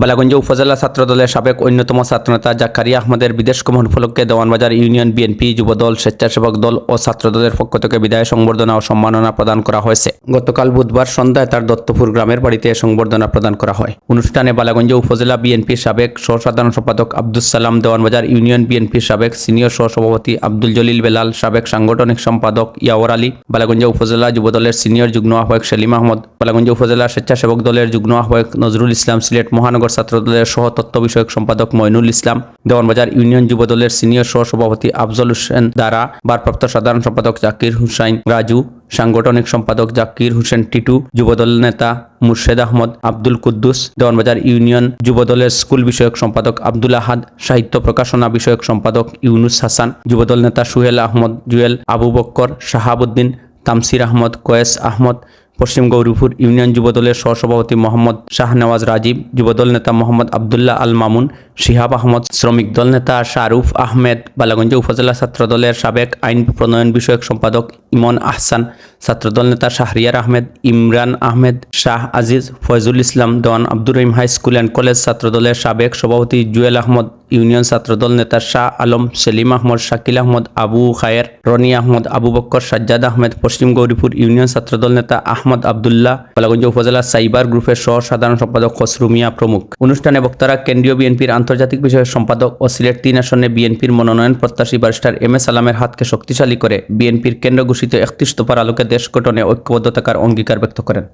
বালাগঞ্জ উপজেলা ছাত্রদলের সাবেক অন্যতম ছাত্রনেতা জাকারিয়া আহমদের বিদেশ গমন উপলক্ষে দেওয়ানবাজার ইউনিয়ন বিএনপি যুবদল, স্বেচ্ছাসেবক দল ও ছাত্রদলের পক্ষ থেকে বিদায় সংবর্ধনা ও সম্মাননা প্রদান করা হয়েছে। গতকাল বুধবার সন্ধ্যায় তার দত্তপুর গ্রামের বাড়িতে সংবর্ধনা প্রদান করা হয়। অনুষ্ঠানে বালাগঞ্জ উপজেলা বিএনপির সাবেক সহসাধারণ সম্পাদক আব্দুল সালাম, দেওয়ানবাজার ইউনিয়ন বিএনপির সাবেক সিনিয়র সহসভাপতি আব্দুল জলিল বেলাল, সাবেক সাংগঠনিক সম্পাদক ইয়াওয়ার আলী, বালাগঞ্জ উপজেলা যুবদলের সিনিয়র যুগ্ম আহ্বায়ক সেলিম আহমদ, বালাগঞ্জ উপজেলা স্বেচ্ছাসেবক দলের যুগ্ম আহ্বায়ক নজরুল ইসলাম সিলেট মহানগর ছাত্রদলের সহ তত্ত্ব বিষয়ক সম্পাদক মইনুল ইসলাম, দেওয়ানবাজার ইউনিয়ন যুবদলের সিনিয়র সহসভাপতি আফজল হোসেন দ্বারা ভারপ্রাপ্ত সাধারণ সম্পাদক জাকির হুসাইন রাজু, সাংগঠনিক সম্পাদক জাকির হোসেন টিটু, যুবদল নেতা মুর্শেদ আহমদ আব্দুল কুদ্দুস, দেওয়ানবাজার ইউনিয়ন যুবদলের স্কুল বিষয়ক সম্পাদক আব্দুল আহাদ, সাহিত্য প্রকাশনা বিষয়ক সম্পাদক ইউনুস হাসান, যুবদল নেতা সুহেল আহমদ, জুয়েল আবু বক্কর, শাহাবুদ্দিন, তামসির আহমদ, কয়েস আহমদ পশ্চিম গৌরীপুর ইউনিয়ন যুবদলের সহসভাপতি মোহাম্মদ শাহনওয়াজ রাজীব, যুবদল নেতা মোহাম্মদ আবদুল্লাহ আল মামুন, শিহাব আহমদ, শ্রমিক দল নেতা শারুফ আহমেদ, বালাগঞ্জ উপজেলা ছাত্রদলের সাবেক আইন প্রণয়ন বিষয়ক সম্পাদক ইমন আহসান, ছাত্রদল নেতা Shahriar Ahmed, Imran Ahmed, Shah Aziz, Foyzul Islam Dewan Abdur Rahim high school and college ছাত্রদলের সাবেক সভাপতি জুয়েল আহমদ ইউনিয়ন ছাত্রদল নেতা শাহ আলম, সেলিম আহমদ, শাকিল আহমদ, আবু খায়ের, রনি আহমদ, আবু বক্কর, সাজ্জাদ আহমেদ, পশ্চিম গৌরীপুর ইউনিয়ন ছাত্রদল নেতা আহমদ আবদুল্লাহ, বালাগঞ্জ উপজেলা সাইবার গ্রুপের সহ সাধারণ সম্পাদক খসরু মিয়া প্রমুখ। অনুষ্ঠানে বক্তারা কেন্দ্রীয় বিএনপির আন্তর্জাতিক বিষয়ক সম্পাদক ও সিলেট তিন আসনে বিএনপির মনোনয়ন প্রত্যাশী ব্যারিস্টার এম এ সালামের হাতকে শক্তিশালী করে বিএনপির কেন্দ্র ঘোষিত একত্রিশ দফার আলোকে দেশ গঠনে ঐক্যবদ্ধ থাকার অঙ্গীকার ব্যক্ত করেন।